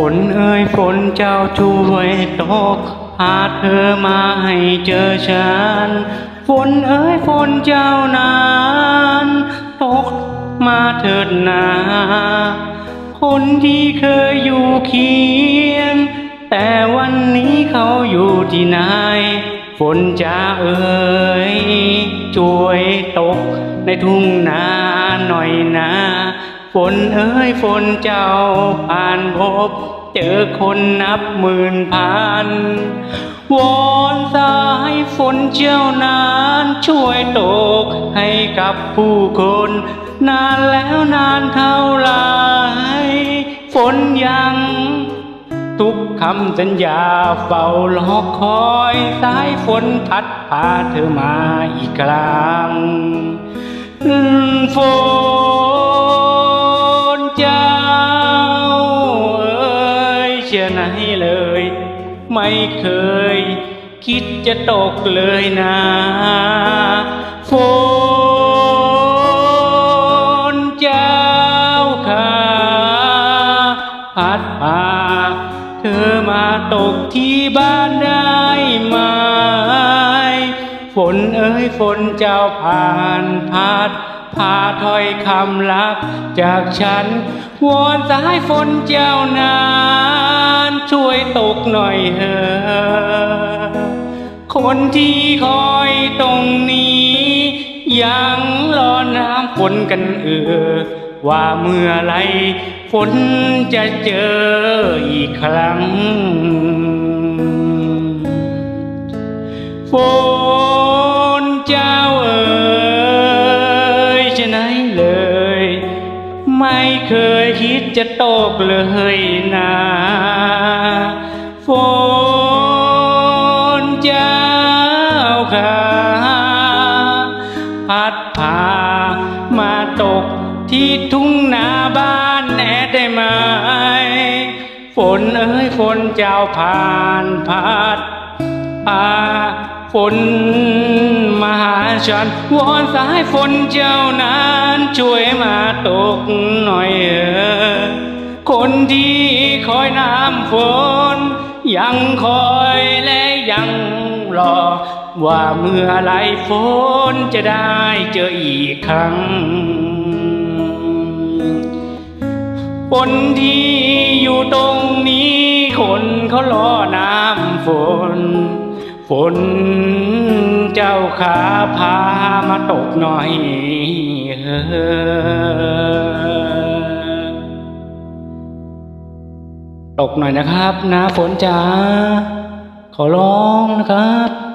ฝนเอ้ยฝนเจ้าช่วยตกพาเธอมาให้เจอฉัน ฝนเอ้ยฝนเจ้านานตกมาเถิดนาคนที่เคยอยู่เคียง แต่วันนี้เขาอยู่ที่ไหน ฝนจะเอ่ยช่วยตกในทุ่งนาหน่อยนะ ฝนเอ้ยฝนเจ้าผ่านพบ เจอคนนับหมื่นพันวอนสายฝนเจ้านาน ช่วยตกให้กับผู้คน นานแล้วนานเท่าไรฝนยัง ทุกคำสัญญาเฝ้ารอคอยสายฝนพัดพาเธอมาอีกครั้งฝน ชื่อไหนเลย ไม่เคย คิดจะตกเลยนะฝนเจ้าค่ะพัดพาเธอมาตกที่บ้านได้ไหมฝนเอ้ยฝนเจ้าผ่านพัดพาถ้อยคำรักจากฉันวอนสายฝนเจ้านา ช่วยตกหน่อยเถอะคนที่คอยตรงนี้ ยังรอน้ำฝนกันเออ ว่าเมื่อไรฝนจะเจออีกครั้ง ฝนเจ้าเอ๋ยจะไหนเลย ไม่เคยคิดจะตกเลยนะ ค่ะพัดพามาตกที่ทุ่งนาบ้านแน่ได้ไหมฝนเอ้ยฝนเจ้าผ่านพัดพาฝนมาหาฉันวอนสายฝนเจ้านั้นช่วยมาตกหน่อยเออคนที่คอยน้ำฝน ยังคอยและยังรอ ว่าเมื่อไรฝนจะได้เจออีกครั้งคนที่อยู่ตรงนี้คนเขารอน้ำฝน ฝนเจ้าขาพามาตกหน่อยเออตกหน่อยนะครับนะฝนจ๋าขอร้องนะครับ